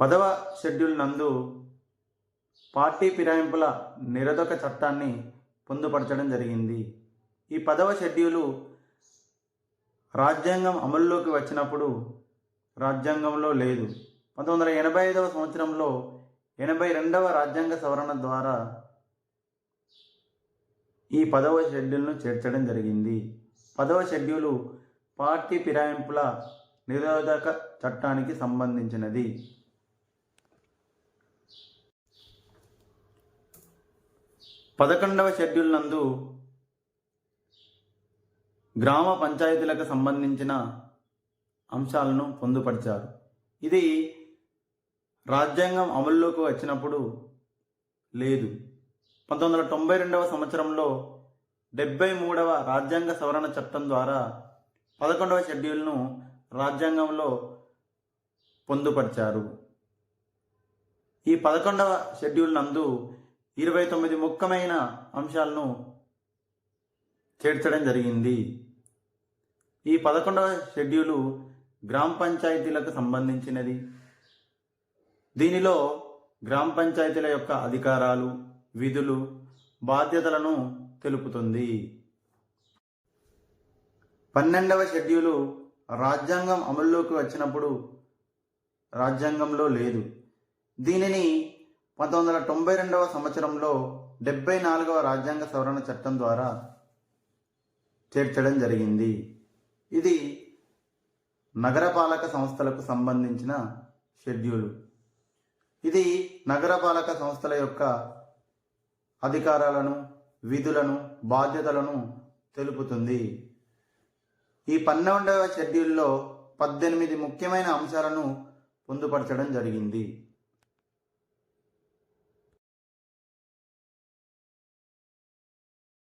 పదవ షెడ్యూల్ నందు పార్టీ ఫిరాయింపుల నిరోధక చట్టాన్ని పొందుపరచడం జరిగింది. ఈ పదవ షెడ్యూలు రాజ్యాంగం అమల్లోకి వచ్చినప్పుడు రాజ్యాంగంలో లేదు. పంతొమ్మిది వందల ఎనభై ఐదవ సంవత్సరంలో ఎనభై రెండవ రాజ్యాంగ సవరణ ద్వారా ఈ పదవ షెడ్యూల్ను చేర్చడం జరిగింది. పదవ షెడ్యూలు పార్టీ ఫిరాయింపుల నిరోధక చట్టానికి సంబంధించినది. పదకొండవ షెడ్యూల్ నందు గ్రామ పంచాయతీలకు సంబంధించిన అంశాలను పొందుపరిచారు. ఇది రాజ్యాంగం అమల్లోకి వచ్చినప్పుడు లేదు. పంతొమ్మిది వందల తొంభై రెండవ సంవత్సరంలో డెబ్బై మూడవ రాజ్యాంగ సవరణ చట్టం ద్వారా పదకొండవ షెడ్యూల్ను రాజ్యాంగంలో పొందుపరిచారు. ఈ పదకొండవ షెడ్యూల్ నందు ఇరవై తొమ్మిది ముఖ్యమైన అంశాలను చేర్చడం జరిగింది. ఈ పదకొండవ షెడ్యూలు గ్రామ పంచాయతీలకు సంబంధించినది. దీనిలో గ్రామ పంచాయతీల యొక్క అధికారాలు విధులు బాధ్యతలను తెలుపుతుంది. పన్నెండవ షెడ్యూలు రాజ్యాంగం అమల్లోకి వచ్చినప్పుడు రాజ్యాంగంలో లేదు. దీనిని పంతొమ్మిది వందల తొంభై రెండవ సంవత్సరంలో డెబ్బై నాలుగవ రాజ్యాంగ సవరణ చట్టం ద్వారా చేర్చడం జరిగింది. ఇది నగరపాలక సంస్థలకు సంబంధించిన షెడ్యూలు. ఇది నగరపాలక సంస్థల యొక్క అధికారాలను విధులను బాధ్యతలను తెలుపుతుంది. ఈ పన్నెండవ షెడ్యూల్లో పద్దెనిమిది ముఖ్యమైన అంశాలను పొందుపరచడం జరిగింది.